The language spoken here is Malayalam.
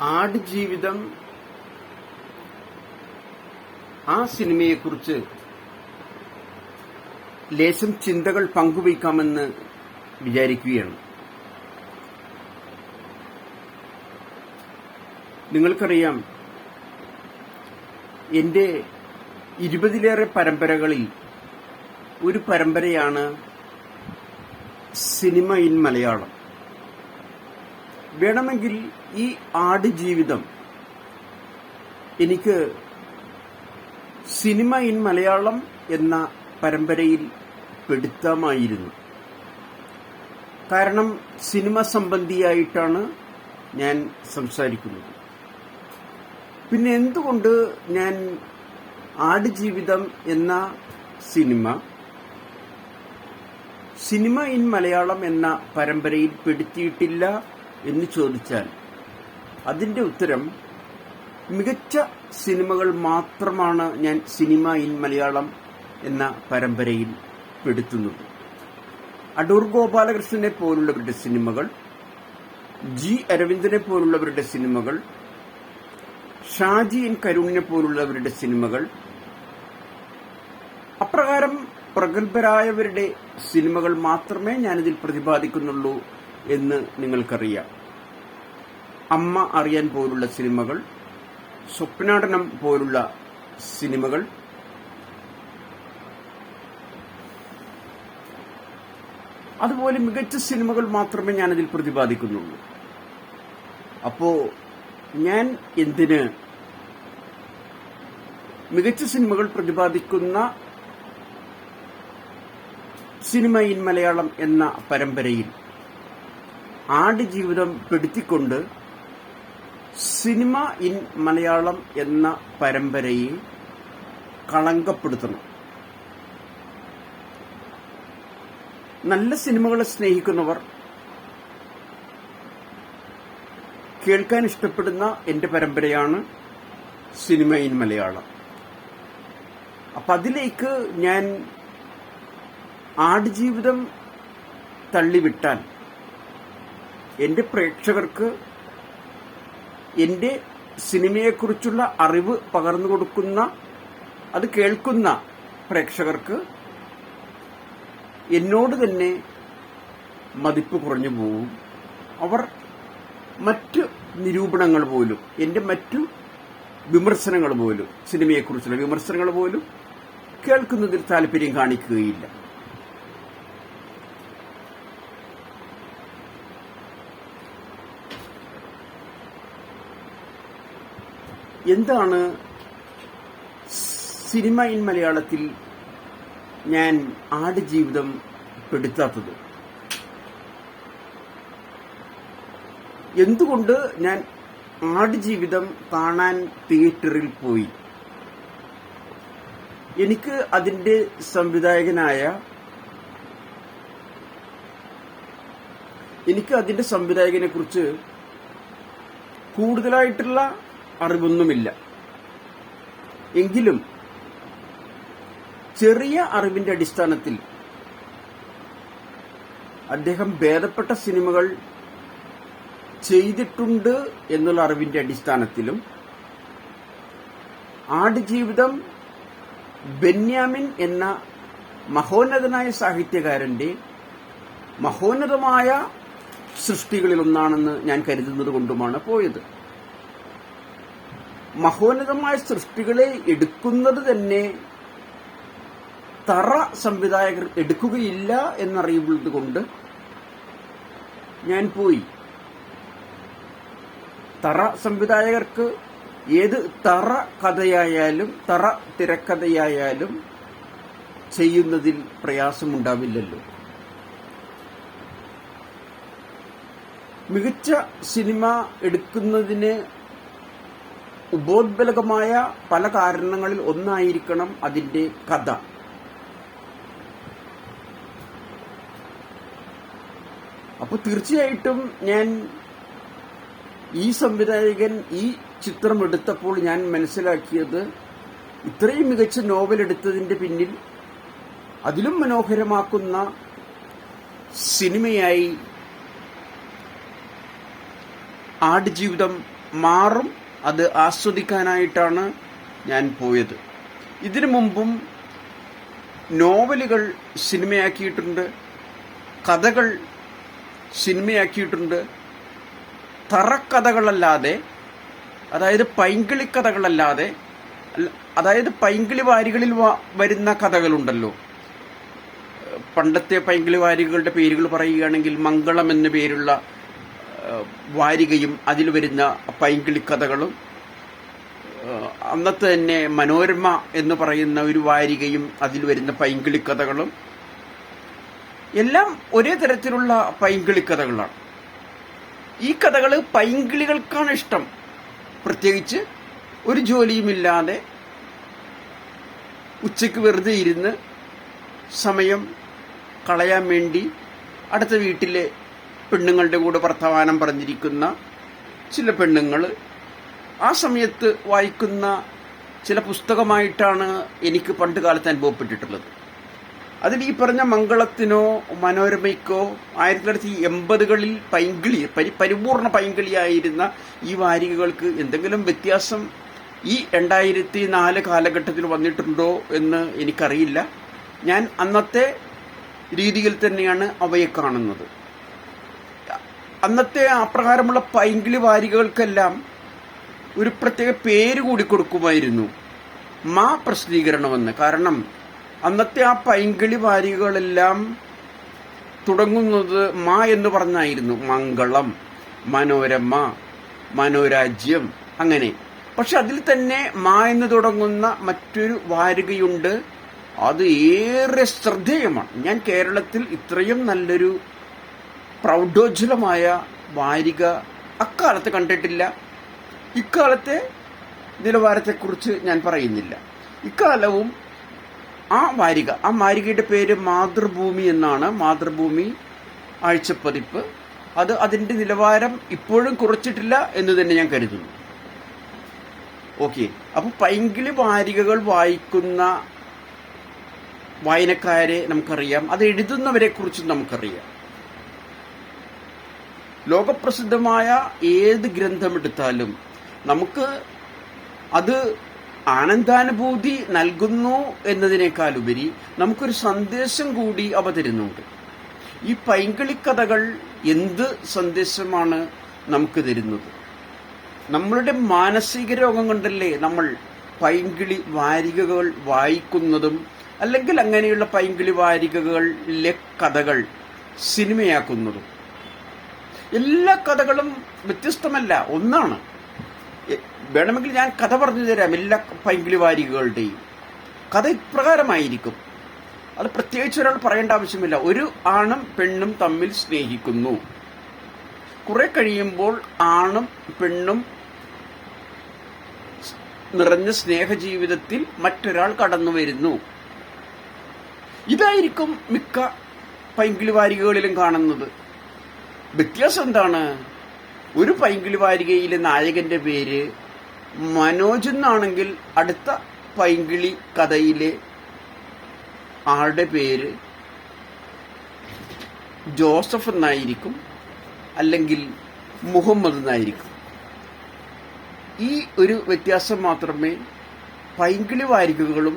ആടുജീവിതം ആ സിനിമയെക്കുറിച്ച് ലേശം ചിന്തകൾ പങ്കുവയ്ക്കാമെന്ന് വിചാരിക്കുകയാണ്. നിങ്ങൾക്കറിയാം എന്റെ ഇരുപതിലേറെ പരമ്പരകളിൽ ഒരു പരമ്പരയാണ് സിനിമ ഇൻ മലയാളം. വേണമെങ്കിൽ ഈ ആടുജീവിതം എനിക്ക് സിനിമ ഇൻ മലയാളം എന്ന പരമ്പരയിൽ പെടുത്താമായിരുന്നു. കാരണം സിനിമ സംബന്ധിയായിട്ടാണ് ഞാൻ സംസാരിക്കുന്നത്. പിന്നെ എന്തുകൊണ്ട് ഞാൻ ആടുജീവിതം എന്ന സിനിമ സിനിമ ഇൻ മലയാളം എന്ന പരമ്പരയിൽ പെടുത്തിയിട്ടില്ല? എന്ന് ചോദിച്ചാൽ അതിന്റെ ഉത്തരം മികച്ച സിനിമകൾ മാത്രമാണ് ഞാൻ സിനിമ ഇൻ മലയാളം എന്ന പരമ്പരയിൽ പെടുത്തുന്നത്. അടൂർ ഗോപാലകൃഷ്ണനെ പോലുള്ളവരുടെ സിനിമകൾ ജി അരവിന്ദനെ പോലുള്ളവരുടെ സിനിമകൾ ഷാജി എൻ കരുണിനെ പോലുള്ളവരുടെ സിനിമകൾ അപ്രകാരം പ്രഗത്ഭരായവരുടെ സിനിമകൾ മാത്രമേ ഞാനിതിൽ പ്രതിപാദിക്കുന്നുള്ളൂ എന്ന് നിങ്ങൾക്കറിയാം. അമ്മ അറിയാൻ പോലുള്ള സിനിമകൾ സ്വപ്നാടനം പോലുള്ള സിനിമകൾ അതുപോലെ മികച്ച സിനിമകൾ മാത്രമേ ഞാൻ അതിൽ പ്രതിപാദിക്കുന്നുള്ളൂ. അപ്പോ ഞാൻ എന്തിന് മികച്ച സിനിമകൾ പ്രതിപാദിക്കുന്ന സിനിമ ഇൻ മലയാളം എന്ന പരമ്പരയിൽ ആടുജീവിതം പെടുത്തിക്കൊണ്ട് സിനിമ ഇൻ മലയാളം എന്ന പരമ്പരയെ കളങ്കപ്പെടുത്തണം. നല്ല സിനിമകളെ സ്നേഹിക്കുന്നവർ കേൾക്കാൻ ഇഷ്ടപ്പെടുന്ന എന്റെ പരമ്പരയാണ് സിനിമ ഇൻ മലയാളം. അപ്പൊ അതിലേക്ക് ഞാൻ ആടുജീവിതം തള്ളിവിട്ടാൽ എന്റെ പ്രേക്ഷകർക്ക് എന്റെ സിനിമയെക്കുറിച്ചുള്ള അറിവ് പകർന്നു കൊടുക്കുന്ന അത് കേൾക്കുന്ന പ്രേക്ഷകർക്ക് എന്നോട് തന്നെ മതിപ്പ് കുറഞ്ഞു പോവും. അവർ മറ്റ് നിരൂപണങ്ങൾ പോലും എന്റെ മറ്റു വിമർശനങ്ങൾ പോലും സിനിമയെക്കുറിച്ചുള്ള വിമർശനങ്ങൾ പോലും കേൾക്കുന്നതിൽ താല്പര്യം കാണിക്കുകയില്ല. എന്താണ് സിനിമ ഇൻ മലയാളത്തിൽ ഞാൻ ആട് ജീവിതം പെടുത്താത്തത്? എന്തുകൊണ്ട് ഞാൻ ആട് ജീവിതം കാണാൻ തിയേറ്ററിൽ പോയി? എനിക്ക് അതിന്റെ സംവിധായകനായ എനിക്ക് അതിന്റെ സംവിധായകനെ കുറിച്ച് കൂടുതലായിട്ടുള്ള അറിവൊന്നുമില്ല. എങ്കിലും ചെറിയ അറിവിന്റെ അടിസ്ഥാനത്തിൽ അദ്ദേഹം ഭേദപ്പെട്ട സിനിമകൾ ചെയ്തിട്ടുണ്ട് എന്നുള്ള അറിവിന്റെ അടിസ്ഥാനത്തിലും ആടുജീവിതം ബെന്യാമിൻ എന്ന മഹോന്നതനായ സാഹിത്യകാരന്റെ മഹോന്നതമായ സൃഷ്ടികളിലൊന്നാണെന്ന് ഞാൻ കരുതുന്നത് കൊണ്ടുമാണ് പോയത്. മഹോന്നതമായ സൃഷ്ടികളെ എടുക്കുന്നത് തന്നെ തറ സംവിധായകർ എടുക്കുകയില്ല എന്നറിയുന്നത് കൊണ്ട് ഞാൻ പോയി. തറ സംവിധായകർക്ക് ഏത് തറ കഥയായാലും തറ തിരക്കഥയായാലും ചെയ്യുന്നതിൽ പ്രയാസമുണ്ടാവില്ലല്ലോ. മികച്ച സിനിമ എടുക്കുന്നതിന് ഉപോദ്ബലകമായ പല കാരണങ്ങളിൽ ഒന്നായിരിക്കണം അതിന്റെ കഥ. അപ്പോൾ തീർച്ചയായിട്ടും ഞാൻ ഈ സംവിധായകൻ ഈ ചിത്രം എടുത്തപ്പോൾ ഞാൻ മനസ്സിലാക്കിയത് ഇത്രയും മികച്ച നോവൽ എടുത്തതിന്റെ പിന്നിൽ അതിലും മനോഹരമാക്കുന്ന സിനിമയായി ആടുജീവിതം മാറും അത് ആസ്വദിക്കാനായിട്ടാണ് ഞാൻ പോയത്. ഇതിനു മുമ്പും നോവലുകൾ സിനിമയാക്കിയിട്ടുണ്ട് കഥകൾ സിനിമയാക്കിയിട്ടുണ്ട്. തറക്കഥകളല്ലാതെ അതായത് പൈങ്കിളി കഥകളല്ലാതെ അതായത് പൈങ്കിളി വാരികളിൽ വരുന്ന കഥകളുണ്ടല്ലോ. പണ്ടത്തെ പൈങ്കിളി വാരികളുടെ പേരുകൾ പറയുകയാണെങ്കിൽ മംഗളം എന്ന പേരുള്ള വാരികയും അതിൽ വരുന്ന പൈങ്കിളി കഥകളും അന്നത്തെ തന്നെ മനോരമ എന്ന് പറയുന്ന ഒരു വാരികയും അതിൽ വരുന്ന പൈങ്കിളി കഥകളും എല്ലാം ഒരേ തരത്തിലുള്ള പൈങ്കിളി കഥകളാണ്. ഈ കഥകൾ പൈങ്കിളികൾക്കാണ് ഇഷ്ടം. പ്രത്യേകിച്ച് ഒരു ജോലിയുമില്ലാതെ ഉച്ചയ്ക്ക് വെറുതെ ഇരുന്ന് സമയം കളയാൻ വേണ്ടി അടുത്ത വീട്ടിലെ പെണ്ണുങ്ങളുടെ കൂടെ വർത്തമാനം പറഞ്ഞിരിക്കുന്ന ചില പെണ്ണുങ്ങൾ ആ സമയത്ത് വായിക്കുന്ന ചില പുസ്തകമായിട്ടാണ് എനിക്ക് പണ്ട് കാലത്ത് അനുഭവപ്പെട്ടിട്ടുള്ളത്. അതിൽ ഈ പറഞ്ഞ മംഗളത്തിനോ മനോരമയ്ക്കോ ആയിരത്തി തൊള്ളായിരത്തി എൺപതുകളിൽ പൈങ്കിളി പരി പരിപൂർണ പൈങ്കിളിയായിരുന്ന ഈ വാരികകൾക്ക് എന്തെങ്കിലും വ്യത്യാസം ഈ രണ്ടായിരത്തി നാല് കാലഘട്ടത്തിൽ വന്നിട്ടുണ്ടോ എന്ന് എനിക്കറിയില്ല. ഞാൻ അന്നത്തെ രീതിയിൽ തന്നെയാണ് അവയെ കാണുന്നത്. അന്നത്തെ അപ്രകാരമുള്ള പൈങ്കിളി വാരികകൾക്കെല്ലാം ഒരു പ്രത്യേക പേര് കൂടി കൊടുക്കുമായിരുന്നു. മാ പ്രസിദ്ധീകരണമെന്ന്. കാരണം അന്നത്തെ ആ പൈങ്കിളി വാരികകളെല്ലാം തുടങ്ങുന്നത് മാ എന്ന് പറഞ്ഞായിരുന്നു. മംഗളം മനോരമ മനോരാജ്യം അങ്ങനെ. പക്ഷെ അതിൽ തന്നെ മാ എന്ന് തുടങ്ങുന്ന മറ്റൊരു വാരികയുണ്ട്. അത് ഏറെ ശ്രദ്ധേയമാണ്. ഞാൻ കേരളത്തിൽ ഇത്രയും നല്ലൊരു പ്രൗഢോജ്വലമായ വാരിക അക്കാലത്ത് കണ്ടിട്ടില്ല. ഇക്കാലത്തെ നിലവാരത്തെക്കുറിച്ച് ഞാൻ പറയുന്നില്ല. ഇക്കാലവും ആ വാരിക ആ വാരികയുടെ പേര് മാതൃഭൂമി എന്നാണ്. മാതൃഭൂമി ആഴ്ചപ്പതിപ്പ്. അത് അതിന്റെ നിലവാരം ഇപ്പോഴും കുറച്ചിട്ടില്ല എന്ന് തന്നെ ഞാൻ കരുതുന്നു. ഓക്കെ. അപ്പൊ പൈങ്കിളി വാരികകൾ വായിക്കുന്ന വായനക്കാരെ നമുക്കറിയാം. അത് എഴുതുന്നവരെ കുറിച്ചും നമുക്കറിയാം. ലോകപ്രസിദ്ധമായ ഏത് ഗ്രന്ഥമെടുത്താലും നമുക്ക് അത് ആനന്ദാനുഭൂതി നൽകുന്നു എന്നതിനേക്കാളുപരി നമുക്കൊരു സന്ദേശം കൂടി അവ തരുന്നുണ്ട്. ഈ പൈങ്കിളിക്കഥകൾ എന്ത് സന്ദേശമാണ് നമുക്ക് തരുന്നത്? നമ്മളുടെ മാനസിക രോഗം കൊണ്ടല്ലേ നമ്മൾ പൈങ്കിളി വാരികകൾ വായിക്കുന്നതും അല്ലെങ്കിൽ അങ്ങനെയുള്ള പൈങ്കിളി വാരികകളിലെ കഥകൾ സിനിമയാക്കുന്നതും? എല്ലാ കഥകളും വ്യത്യസ്തമല്ല. ഒന്നാണ്. വേണമെങ്കിൽ ഞാൻ കഥ പറഞ്ഞു തരാം എല്ലാ പൈങ്കിളി വാരികകളുടെയും കഥ ഇപ്രകാരമായിരിക്കും. അത് പ്രത്യേകിച്ച് ഒരാൾ പറയേണ്ട ആവശ്യമില്ല. ഒരു ആണും പെണ്ണും തമ്മിൽ സ്നേഹിക്കുന്നു. കുറെ കഴിയുമ്പോൾ ആണും പെണ്ണും നിറഞ്ഞ സ്നേഹജീവിതത്തിൽ മറ്റൊരാൾ കടന്നു വരുന്നു. ഇതായിരിക്കും മിക്ക പൈങ്കിളി വാരികകളിലും കാണുന്നത്. വ്യത്യാസം എന്താണ് ഒരു പൈങ്കിളി വാരികയിലെ നായകന്റെ പേര് മനോജ് എന്നാണെങ്കിൽ അടുത്ത പൈങ്കിളി കഥയിലെ ആളുടെ പേര് ജോസഫ് എന്നായിരിക്കും അല്ലെങ്കിൽ മുഹമ്മദ് എന്നായിരിക്കും. ഈ ഒരു വ്യത്യാസം മാത്രമേ പൈങ്കിളി വാരികകളും